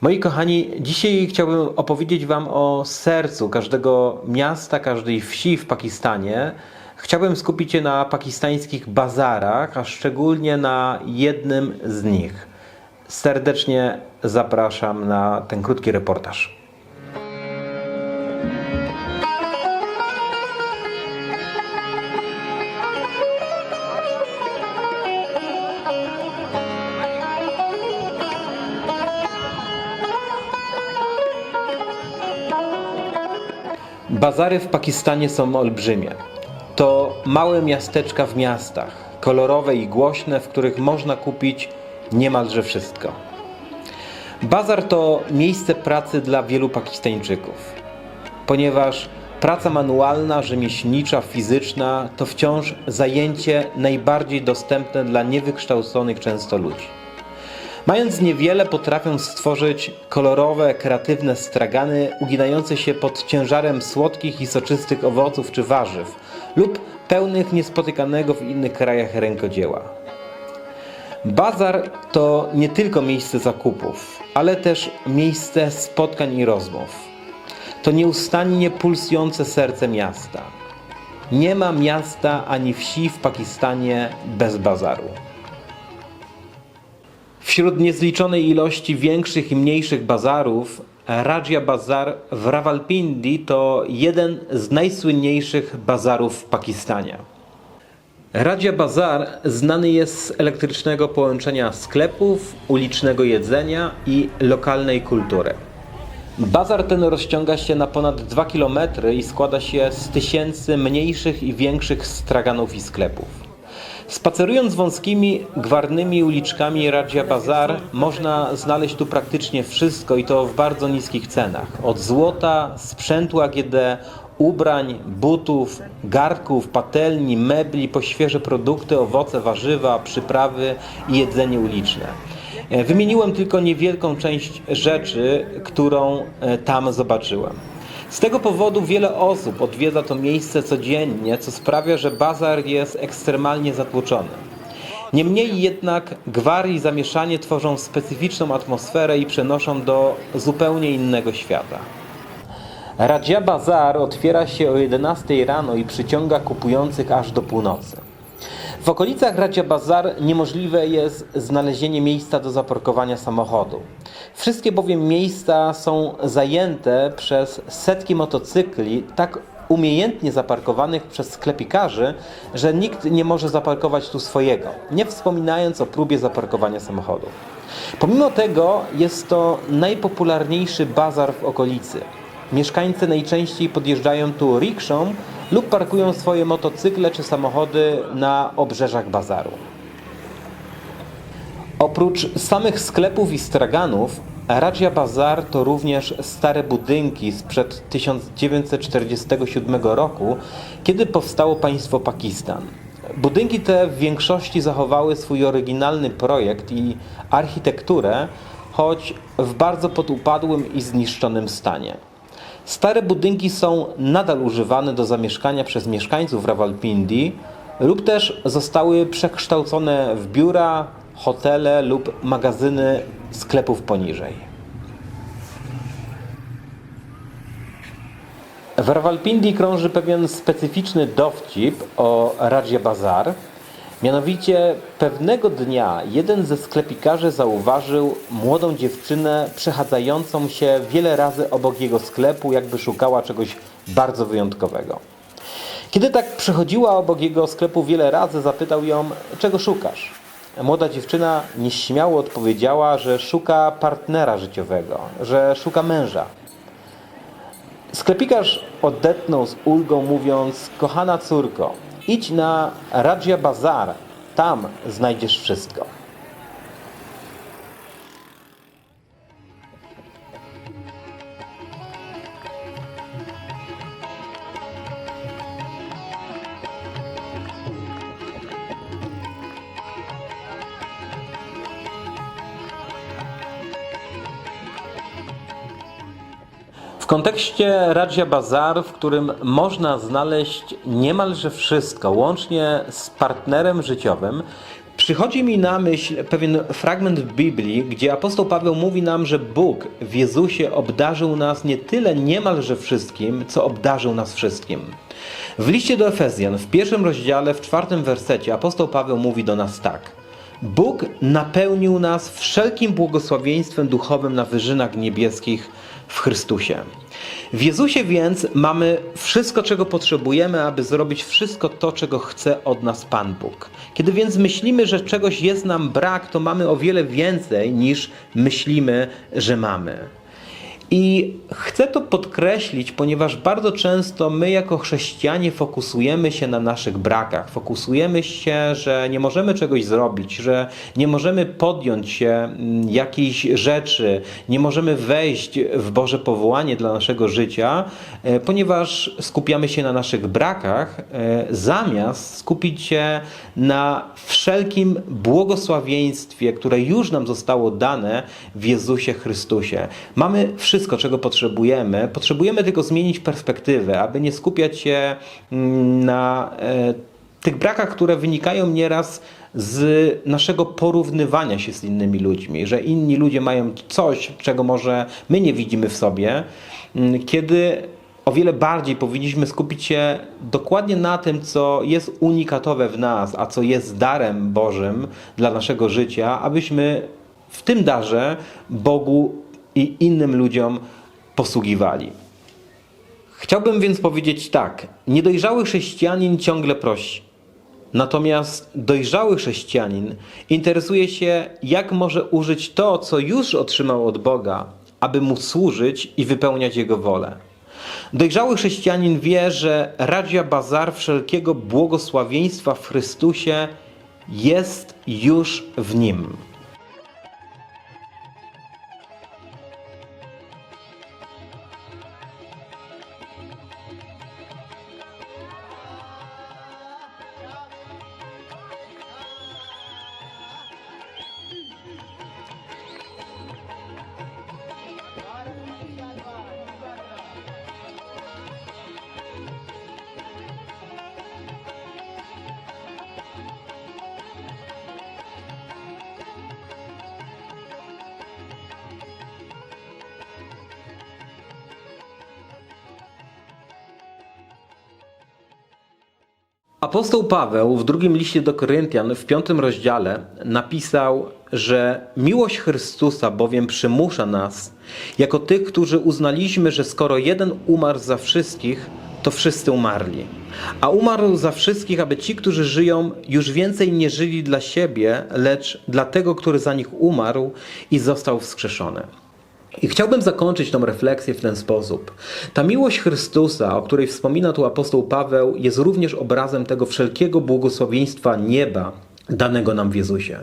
Moi kochani, dzisiaj chciałbym opowiedzieć Wam o sercu każdego miasta, każdej wsi w Pakistanie. Chciałbym skupić się na pakistańskich bazarach, a szczególnie na jednym z nich. Serdecznie zapraszam na ten krótki reportaż. Bazary w Pakistanie są olbrzymie. To małe miasteczka w miastach, kolorowe i głośne, w których można kupić niemalże wszystko. Bazar to miejsce pracy dla wielu Pakistańczyków, ponieważ praca manualna, rzemieślnicza, fizyczna to wciąż zajęcie najbardziej dostępne dla niewykształconych często ludzi. Mając niewiele, potrafią stworzyć kolorowe, kreatywne stragany uginające się pod ciężarem słodkich i soczystych owoców czy warzyw lub pełnych niespotykanego w innych krajach rękodzieła. Bazar to nie tylko miejsce zakupów, ale też miejsce spotkań i rozmów. To nieustannie pulsujące serce miasta. Nie ma miasta ani wsi w Pakistanie bez bazaru. Wśród niezliczonej ilości większych i mniejszych bazarów, Raja Bazar w Rawalpindi to jeden z najsłynniejszych bazarów w Pakistanie. Raja Bazar znany jest z elektrycznego połączenia sklepów, ulicznego jedzenia i lokalnej kultury. Bazar ten rozciąga się na ponad 2 km i składa się z tysięcy mniejszych i większych straganów i sklepów. Spacerując wąskimi, gwarnymi uliczkami Raja Bazar można znaleźć tu praktycznie wszystko i to w bardzo niskich cenach. Od złota, sprzętu AGD, ubrań, butów, garków, patelni, mebli, po świeże produkty, owoce, warzywa, przyprawy i jedzenie uliczne. E, Wymieniłem tylko niewielką część rzeczy, którą e, tam zobaczyłem. Z tego powodu wiele osób odwiedza to miejsce codziennie, co sprawia, że bazar jest ekstremalnie zatłoczony. Niemniej jednak gwar i zamieszanie tworzą specyficzną atmosferę i przenoszą do zupełnie innego świata. Raja Bazar otwiera się o 11 rano i przyciąga kupujących aż do północy. W okolicach Raja Bazar niemożliwe jest znalezienie miejsca do zaparkowania samochodu. Wszystkie bowiem miejsca są zajęte przez setki motocykli tak umiejętnie zaparkowanych przez sklepikarzy, że nikt nie może zaparkować tu swojego, nie wspominając o próbie zaparkowania samochodu. Pomimo tego jest to najpopularniejszy bazar w okolicy. Mieszkańcy najczęściej podjeżdżają tu rikszą lub parkują swoje motocykle czy samochody na obrzeżach bazaru. Oprócz samych sklepów i straganów, Raja Bazar to również stare budynki sprzed 1947 roku, kiedy powstało państwo Pakistan. Budynki te w większości zachowały swój oryginalny projekt i architekturę, choć w bardzo podupadłym i zniszczonym stanie. Stare budynki są nadal używane do zamieszkania przez mieszkańców Rawalpindi lub też zostały przekształcone w biura, hotele lub magazyny sklepów poniżej. W Rawalpindi krąży pewien specyficzny dowcip o Radzie Bazar. Mianowicie pewnego dnia jeden ze sklepikarzy zauważył młodą dziewczynę przechadzającą się wiele razy obok jego sklepu, jakby szukała czegoś bardzo wyjątkowego. Kiedy tak przechodziła obok jego sklepu wiele razy, zapytał ją, czego szukasz? Młoda dziewczyna nieśmiało odpowiedziała, że szuka partnera życiowego, że szuka męża. Sklepikarz odetchnął z ulgą, mówiąc: Kochana córko, idź na Raja Bazar, tam znajdziesz wszystko. W kontekście Raja Bazar, w którym można znaleźć niemalże wszystko, łącznie z partnerem życiowym, Przychodzi mi na myśl pewien fragment w Biblii, gdzie apostoł Paweł mówi nam, że Bóg w Jezusie obdarzył nas nie tyle niemalże wszystkim, co obdarzył nas wszystkim. W liście do Efezjan, w pierwszym rozdziale, w czwartym wersecie, apostoł Paweł mówi do nas tak. Bóg napełnił nas wszelkim błogosławieństwem duchowym na wyżynach niebieskich w Chrystusie. W Jezusie więc mamy wszystko, czego potrzebujemy, aby zrobić wszystko to, czego chce od nas Pan Bóg. Kiedy więc myślimy, że czegoś jest nam brak, to mamy o wiele więcej niż myślimy, że mamy. I chcę to podkreślić, ponieważ bardzo często my, jako chrześcijanie, fokusujemy się na naszych brakach. Fokusujemy się, że nie możemy czegoś zrobić, że nie możemy podjąć się mm, jakiejś rzeczy, nie możemy wejść w Boże powołanie dla naszego życia, e, ponieważ skupiamy się na naszych brakach, e, zamiast skupić się na wszelkim błogosławieństwie, które już nam zostało dane w Jezusie Chrystusie. Mamy wszystko, czego potrzebujemy. Potrzebujemy tylko zmienić perspektywę, aby nie skupiać się mm, na e, tych brakach, które wynikają nieraz z naszego porównywania się z innymi ludźmi, że inni ludzie mają coś, czego może my nie widzimy w sobie, mm, kiedy o wiele bardziej powinniśmy skupić się dokładnie na tym, co jest unikatowe w nas, a co jest darem Bożym dla naszego życia, abyśmy w tym darze Bogu i innym ludziom posługiwali. Chciałbym więc powiedzieć tak: niedojrzały chrześcijanin ciągle prosi. Natomiast dojrzały chrześcijanin interesuje się, jak może użyć to, co już otrzymał od Boga, aby mu służyć i wypełniać Jego wolę. Dojrzały chrześcijanin wie, że Radzia Bazar wszelkiego błogosławieństwa w Chrystusie jest już w nim. Apostoł Paweł w drugim liście do Koryntian w piątym rozdziale napisał, że miłość Chrystusa bowiem przymusza nas, jako tych, którzy uznaliśmy, że skoro jeden umarł za wszystkich, to wszyscy umarli. A umarł za wszystkich, aby ci, którzy żyją, już więcej nie żyli dla siebie, lecz dla tego, który za nich umarł i został wskrzeszony. I chciałbym zakończyć tą refleksję w ten sposób. Ta miłość Chrystusa, o której wspomina tu apostoł Paweł, jest również obrazem tego wszelkiego błogosławieństwa nieba, danego nam w Jezusie.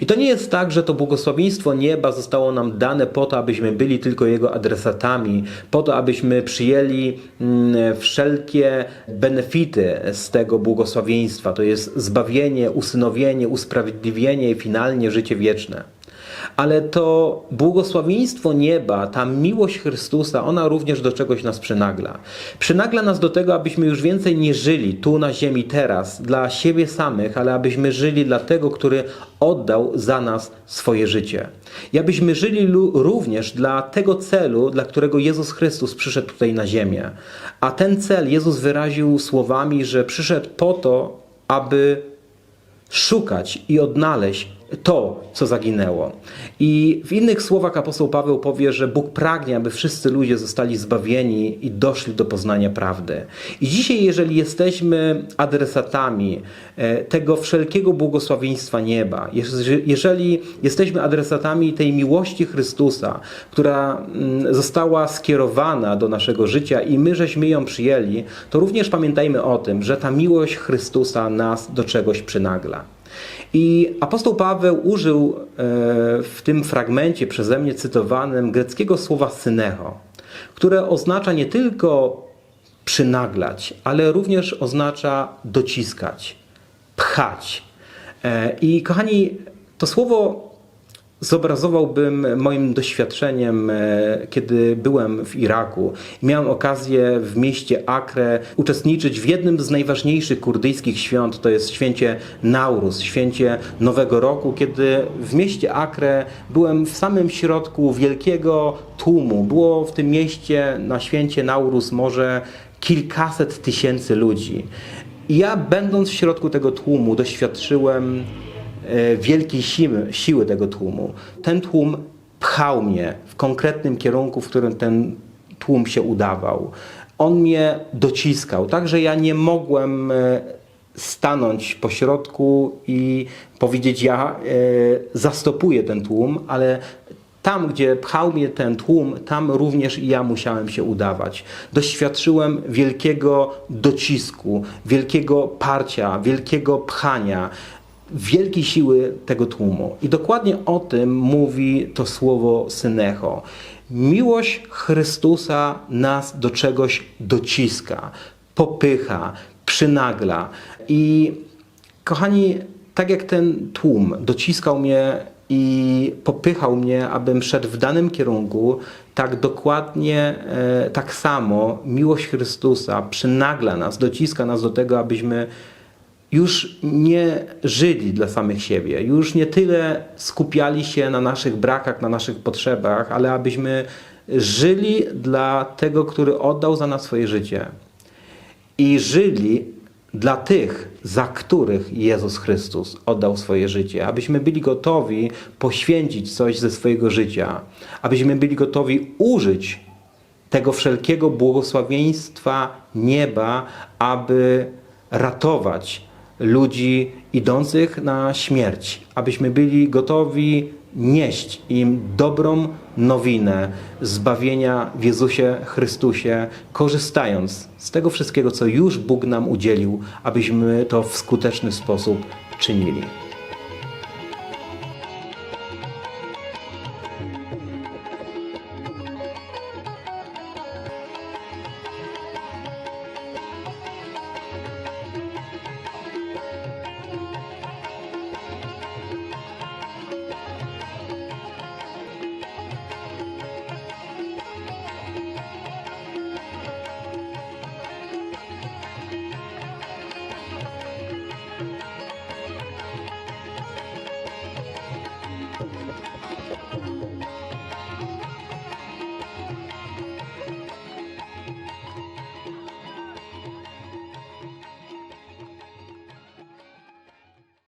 I to nie jest tak, że to błogosławieństwo nieba zostało nam dane po to, abyśmy byli tylko Jego adresatami, po to, abyśmy przyjęli mm, wszelkie benefity z tego błogosławieństwa. To jest zbawienie, usynowienie, usprawiedliwienie i finalnie życie wieczne. Ale to błogosławieństwo nieba, ta miłość Chrystusa, ona również do czegoś nas przynagla. Przynagla nas do tego, abyśmy już więcej nie żyli tu na ziemi teraz dla siebie samych, ale abyśmy żyli dla tego, który oddał za nas swoje życie. I abyśmy żyli również dla tego celu, dla którego Jezus Chrystus przyszedł tutaj na ziemię. A ten cel Jezus wyraził słowami, że przyszedł po to, aby szukać i odnaleźć to, co zaginęło. I w innych słowach apostoł Paweł powie, że Bóg pragnie, aby wszyscy ludzie zostali zbawieni i doszli do poznania prawdy. I dzisiaj, jeżeli jesteśmy adresatami e, tego wszelkiego błogosławieństwa nieba, jeżeli jesteśmy adresatami tej miłości Chrystusa, która mm, została skierowana do naszego życia i my żeśmy ją przyjęli, to również pamiętajmy o tym, że ta miłość Chrystusa nas do czegoś przynagla. I apostoł Paweł użył e, w tym fragmencie przeze mnie cytowanym greckiego słowa synecho, które oznacza nie tylko przynaglać, ale również oznacza dociskać, pchać. E, I kochani, to słowo zobrazowałbym moim doświadczeniem, e, kiedy byłem w Iraku. Miałem okazję w mieście Acre uczestniczyć w jednym z najważniejszych kurdyjskich świąt, to jest święcie Nauruz, święcie Nowego Roku, kiedy w mieście Acre byłem w samym środku wielkiego tłumu. Było w tym mieście na święcie Nauruz może kilkaset tysięcy ludzi. I ja, będąc w środku tego tłumu, doświadczyłem wielkiej siły, siły tego tłumu. Ten tłum pchał mnie w konkretnym kierunku, w którym ten tłum się udawał. On mnie dociskał, tak że ja nie mogłem e, stanąć po środku i powiedzieć: Ja e, zastopuję ten tłum, ale tam, gdzie pchał mnie ten tłum, tam również i ja musiałem się udawać. Doświadczyłem wielkiego docisku, wielkiego parcia, wielkiego pchania, wielkiej siły tego tłumu. I dokładnie o tym mówi to słowo synecho. Miłość Chrystusa nas do czegoś dociska, popycha, przynagla. I kochani, tak jak ten tłum dociskał mnie i popychał mnie, abym szedł w danym kierunku, tak dokładnie, e, tak samo miłość Chrystusa przynagla nas, dociska nas do tego, abyśmy już nie żyli dla samych siebie, już nie tyle skupiali się na naszych brakach, na naszych potrzebach, ale abyśmy żyli dla tego, który oddał za nas swoje życie. I żyli dla tych, za których Jezus Chrystus oddał swoje życie, abyśmy byli gotowi poświęcić coś ze swojego życia, abyśmy byli gotowi użyć tego wszelkiego błogosławieństwa nieba, aby ratować ludzi idących na śmierć, abyśmy byli gotowi nieść im dobrą nowinę zbawienia w Jezusie Chrystusie, korzystając z tego wszystkiego, co już Bóg nam udzielił, abyśmy to w skuteczny sposób czynili.